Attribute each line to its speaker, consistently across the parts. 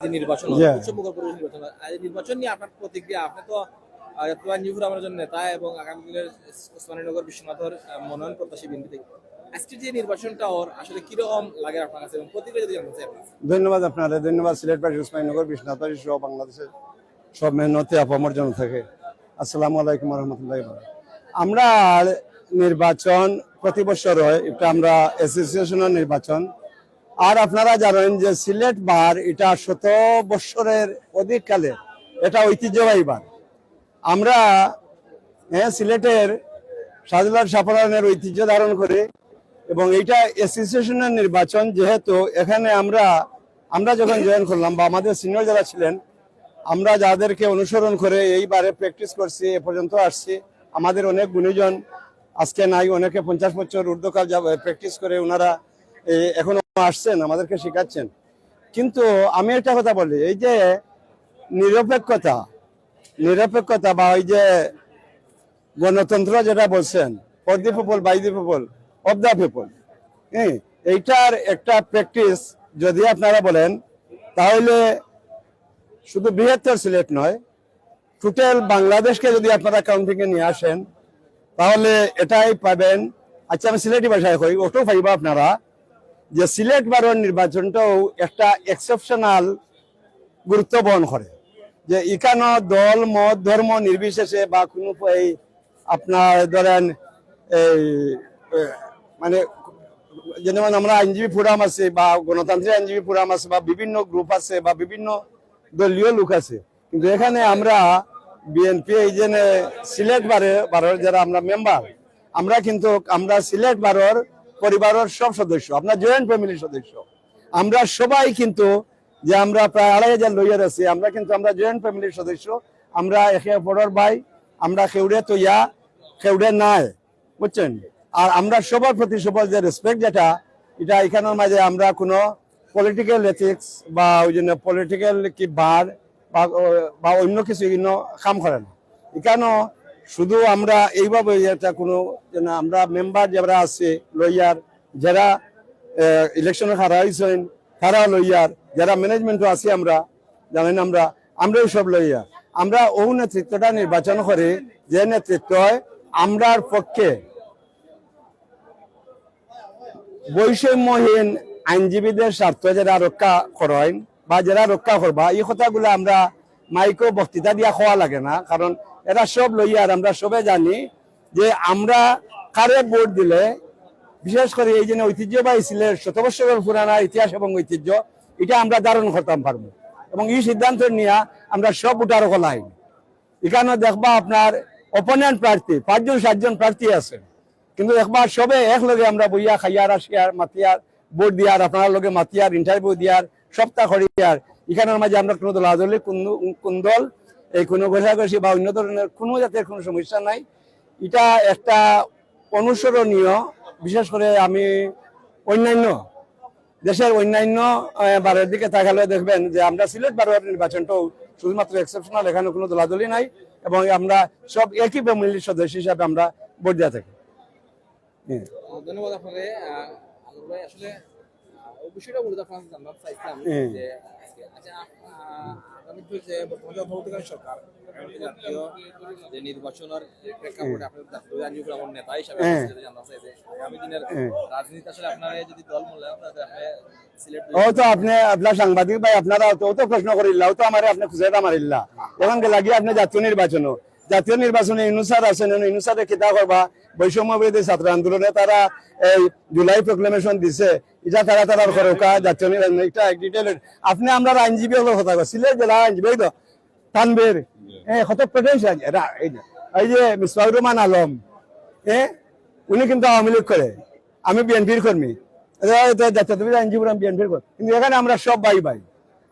Speaker 1: যে নির্বাচন নির্বাচন নিয়ে আপনার প্রতিক্রিয়া আপনি তো আহ, পুরান নিউ ফোরামের জন্য নেতা এবং আগামী দিনের ওসমানীনগর বিশ্বনাথের আহ, মনোনয়ন প্রত্যাশী বিএনপি থেকে আজকে যে নির্বাচনটা ওর আসলে কীরকম লাগে আপনার কাছে এবং প্রতিক্রিয়া যদি জানতে চাই
Speaker 2: ধন্যবাদ ধন্যবাদ সিলেট সহ বাংলাদেশের সব মেহনতি আপামর জন থাকে আসসালামু আলাইকুম রহমতুল্লাহ আমরা নির্বাচন প্রতি বছর হয় এটা আমরা অ্যাসোসিয়েশনের নির্বাচন। আর আপনারা জানেন যে সিলেট বার এটা শত বৎসরের অধিক কালে এটা ঐতিহ্যবাহী বার। আমরা হ্যাঁ সিলেটের সাজুলার সাফরানের ঐতিহ্য ধারণ করে এবং এইটা অ্যাসোসিয়েশনের নির্বাচন যেহেতু এখানে আমরা আমরা যখন জয়েন করলাম বা আমাদের সিনিয়র যারা ছিলেন, আমরা যাদেরকে অনুসরণ করে এইবারে প্র্যাকটিস করছি, এ পর্যন্ত আসছি। আমাদের অনেক গুণীজন, আজকে নাই, অনেকে পঞ্চাশ বছর ঊর্ধ্বকাল প্র্যাকটিস করে ওনারা এখনও আসছেন, আমাদেরকে শেখাচ্ছেন। কিন্তু আমি একটা কথা বলি, এই যে নিরপেক্ষতা নিরপেক্ষতা বা ওই যে গণতন্ত্র যেটা বলছেন for the people by the people of the people হ্যাঁ এইটার একটা প্র্যাকটিস যদি আপনারা বলেন, তাহলে শুধু বৃহত্তর সিলেট নয় টোটাল বাংলাদেশকে যদি আপনারা কাউন্টিং এ নিয়ে আসেন, তাহলে এটাই পাবেন। আচ্ছা আমি সিলেটি ভাষায় কই, ওটাও পাইবা আপনারা। যে সিলেট বারের নির্বাচনটাও একটা এক্সেপশনাল গুরুত্ব বহন করে। যে এখানো দল, মত, ধর্ম নির্বিশেষে বা কোনো আপনার ধরেন এই মানে যেমন আমরা আইনজীবী ফোরাম আছে বা গণতান্ত্রিক আইনজীবী ফোরাম আছে বা বিভিন্ন গ্রুপ আছে বা বিভিন্ন দলীয় লোক আছে। কিন্তু এখানে আমরা বিএনপি, এই যে সিলেট বারে বারের যারা আমরা মেম্বার আমরা কিন্তু, আমরা সিলেট বারের পরিবারের সব সদস্য, আপনার জয়েন্ট ফ্যামিলির সদস্য। আমরা সবাই কিন্তু যে আমরা প্রায় আড়াই হাজার লইয়ার আছি, আমরা কিন্তু আমরা জয়েন্ট ফ্যামিলির সদস্য, আমরা একে অপরের ভাই, আমরা কেউরে তো ইয়া খেউড়ে নাই, বুঝছেন? আর আমরা সবার প্রতি সবার যে রেসপেক্ট যেটা, এটা এখানের মাঝে আমরা কোনো পলিটিক্যাল এথিক্স বা ওই জন্য পলিটিক্যাল কি বার বা অন্য কিছু কাম করে না। এখানেও শুধু আমরা এইভাবে এটা কোনো যেন আমরা মেম্বার যারা আছে লইয়ার যারা ইলেকশনে হারা হয়েছেন, তারা লইয়ার যারা ম্যানেজমেন্টও আছি আমরা, জানেন আমরা আমরাও সব লইয়া আমরা ও নেতৃত্বটা নির্বাচন করে যে নেতৃত্ব হয়, আমরার পক্ষে। বৈষম্যহীন আইনজীবীদের স্বার্থ যারা রক্ষা করেন বা যারা রক্ষা করবা, এই কথাগুলো আমরা মাইকো বক্তৃতা দিয়া খাওয়া লাগে না, কারণ এরা সব লইয়ার আমরা সবে জানি যে আমরা কারে ভোট দিলে, বিশেষ করে এই জন্য ঐতিহ্যবাহী সিলেট শত বছরের পুরানা ইতিহাস এবং ঐতিহ্য, এটা আমরা ধারণ করতাম পারব। এবং এই সিদ্ধান্ত নিয়ে আমরা সব উঠার কলাই এখানে দেখবা আপনার অপোনেন্ট প্রার্থী, পাঁচজন, সাতজন প্রার্থী আছে। কিন্তু একবার সবে একলগে আমরা বইয়া খাইয়ার, আসিয়ার, মাতিয়ার, ভোট দিয়ার, আপনার লগে মাতিয়ার ইন্টারভিউ দিয়ার সপ্তাহ করিয়ার এখানের মাঝে আমরা কোনো দলাদলি কোন দল এই কোনো ঘষাঘষি বা অন্য ধরনের কোনো জাতের কোনো সমস্যা নাই। এটা একটা অনুসরণীয়, বিশেষ করে আমি অন্যান্য, দেশের অন্যান্য বারের দিকে তাকালে দেখবেন যে আমরা সিলেট বারের নির্বাচনটাও শুধুমাত্র এক্সেপশনাল এখানে কোনো দলাদলি নাই এবং আমরা সব একই ফ্যামিলির সদস্য হিসাবে আমরা ভোট দেওয়া থাকি। হ্যাঁ।
Speaker 1: ধন্যবাদ আসলে বিষয়টা মূলত আপনার জানতে চাইছিলাম যে আচ্ছা আগামী যে বর্তমান যে অন্তর্বর্তীকালীন সরকার জাতীয় যে নির্বাচনের প্রেক্ষাপটে আপনার জাতীয় নেতা হিসাবে
Speaker 2: হ্যাঁ।
Speaker 1: আপনি যদি জানতে চাই আগামী দিনের
Speaker 2: হ্যাঁ।
Speaker 1: রাজনীতি আসলে আপনারা যদি দল মূল্যায়ন তাহলে আপনি
Speaker 2: ও তো আপনি আপনার সাংবাদিক ভাই আপনারা তো ও তো প্রশ্ন করিল্লা ও তো আমার আপনি খুঁজে মারিল্লা এখন লাগি আপনি জাতীয় নির্বাচন জাতীয় নির্বাচনে ইনুসার আছেন ইনুসারে কিতা করবা বৈষম্য ছাত্র আন্দোলনে তারা এই জুলাই প্রক্লেমেশন দিছে এটা তারা তারা করোকা জাতীয় নির্বাচন এটা ডিটেল আপনি আমরা আইনজীবী হলো কথা সিলেট জেলা আইনজীবী তো তানবের হ্যাঁ কত এরা এই যে মিসবাউর রহমান আলম হ্যাঁ উনি কিন্তু আওয়ামী লীগ করে। আমি বিএনপির কর্মী। জাতীয় আইনজীবী বিএনপির কিন্তু এখানে আমরা সব ভাই ভাই।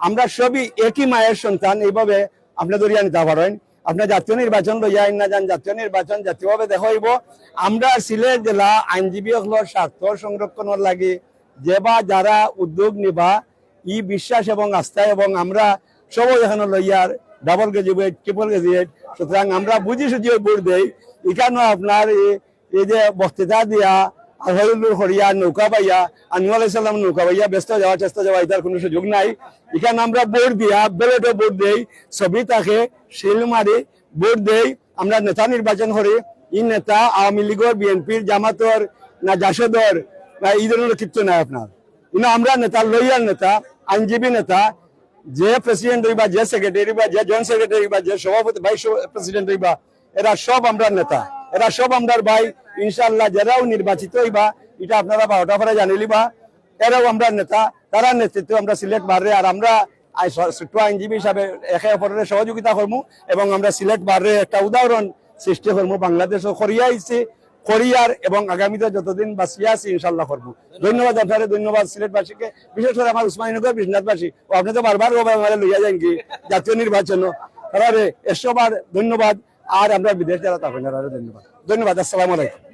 Speaker 2: আমরা সবই একই মায়ের সন্তান এইভাবে আপনি ধরিয়া নিতে পারেন আপনার জাতীয় নির্বাচন লইয়া আইন না যান জাতীয় নির্বাচন জাতীয়ভাবে দেখা হইব। আমরা সিলেট জেলা আইনজীবী সকলের স্বার্থ সংরক্ষণের লাগি যে বা যারা উদ্যোগ নিবা, ই বিশ্বাস এবং আস্থা এবং আমরা সবাই এখানে lawyer double graduate triple graduate সুতরাং আমরা বুঝি সুঝি ভোট দেই। এখানেও আপনার এই- যে বক্তৃতা দিয়া, আলহামদুলিল্লাহ হরিয়া নৌকা পাইয়া আনুয়াল ইসলাম নৌকা পাইয়া ব্যস্ত যাওয়ার চেষ্টা যাওয়া, এটার কোনো সুযোগ নাই। এখানে আমরা ভোট দিয়া ব্যালটে ভোট দেই, ছবি তাকে শিল মারি ভোট দেই, আমরা নেতা নির্বাচন করি। ই নেতা আওয়ামী লীগের বিএনপির জামাতর, না জাসদর এই ধরনের কিচ্ছু নাই আপনার। কিন্তু আমরা নেতা লইয়ার নেতা, আইনজীবী নেতা, যে প্রেসিডেন্ট হইবা, যে সেক্রেটারি বা যে জয়েন্ট সেক্রেটারি বা যে সভাপতি ভাইস প্রেসিডেন্ট হইবা, এরা সব আমরা নেতা। এরা সব আমরার ভাই ইনশাল্লাহ যারাও নির্বাচিত হইবা, এটা আপনারা বারোটা পরে জানিলিবা এরাও আমরা নেতা, তারা নেতৃত্ব আমরা সিলেট বাড়ে আর আমরা ছোট্ট আইনজীবী হিসাবে একে অপরের সহযোগিতা করব এবং আমরা সিলেট বাড়ে একটা উদাহরণ সৃষ্টি করব বাংলাদেশও করিয়া আইছে। করিয়ার এবং আগামীতে যতদিন বাঁচিয়ে আছি ইনশাল্লাহ করব। ধন্যবাদ আপনারা ধন্যবাদ সিলেটবাসীকে। বিশেষ করে আমার উসমানীনগর বিশ্বনাথবাসী। ও, আপনি তো বারবার আমার লইয়া যান কি? জাতীয় নির্বাচন। তারা এসবার ধন্যবাদ। আর আমরা বিদেশ যারা তখন ধন্যবাদ। ধন্যবাদ, আসসালামু আলাইকুম।